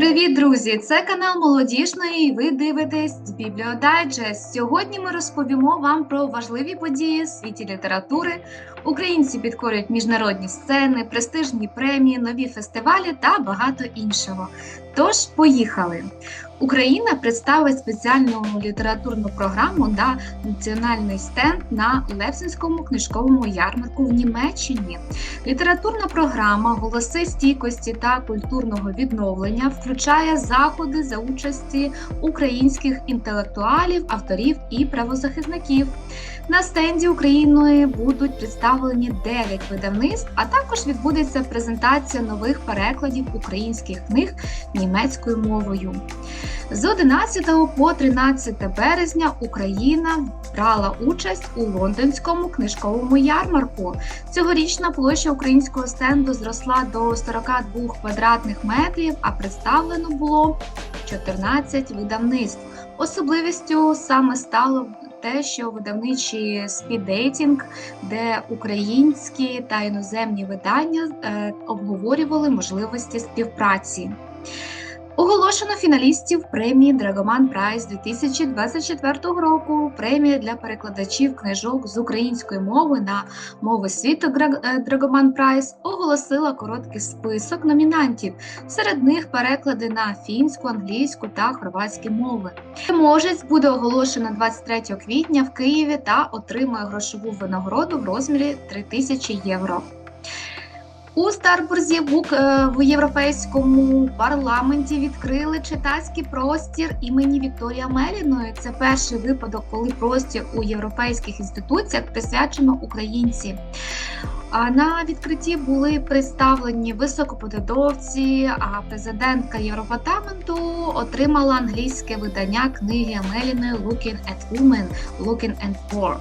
Привіт, друзі! Це канал Молодіжної. і Ви дивитесь Бібліодайджест. Сьогодні ми розповімо вам про важливі події в світі літератури. Українці підкорюють міжнародні сцени, престижні премії, нові фестивалі та багато іншого. Тож, поїхали! Україна представить спеціальну літературну програму на національний стенд на Левсинському книжковому ярмарку в Німеччині. Літературна програма Голоси стійкості та культурного відновлення включає заходи за участі українських інтелектуалів, авторів і правозахисників. На стенді Україною будуть представлені 9 видавництв, а також відбудеться презентація нових перекладів українських книг німецькою мовою. З 11 по 13 березня Україна брала участь у лондонському книжковому ярмарку. Цьогорічна площа українського стенду зросла до 42 квадратних метрів, а представлено було 14 видавництв. Особливістю саме стало те, що видавничий спіддейтінг, де українські та іноземні видання е, обговорювали можливості співпраці. Оголошено фіналістів премії Драгоман Прайс 2024 року. Премія для перекладачів книжок з української мови на мови світу Драгоман Прайс оголосила короткий список номінантів. Серед них переклади на фінську, англійську та хорватські мови. Переможець буде оголошено 23 квітня в Києві та отримає грошову винагороду в розмірі 3000 євро. У Старбурзі в європейському парламенті відкрили читацький простір імені Вікторія Меліної. Це перший випадок, коли простір у європейських інституціях присвячено українці. На відкритті були представлені високопосадовці, а президентка Європарламенту отримала англійське видання книги Меліної Looking at Women, Looking at War.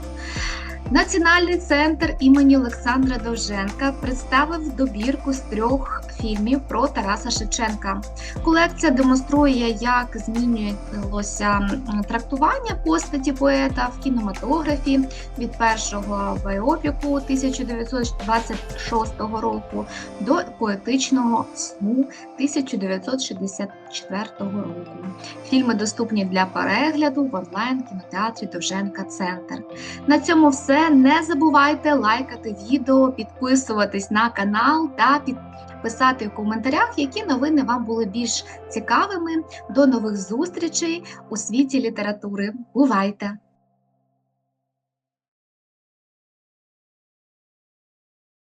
Національний центр імені Олександра Довженка представив добірку з трьох фільмів про Тараса Шевченка. Колекція демонструє, як змінювалося трактування постаті поета в кінематографі від першого байопіку 1926 року до поетичного сну 1964 року. Фільми доступні для перегляду в онлайн кінотеатрі Довженка Центр. На цьому все. Не забувайте лайкати відео, підписуватись на канал та писати в коментарях, які новини вам були більш цікавими. До нових зустрічей у світі літератури. Бувайте!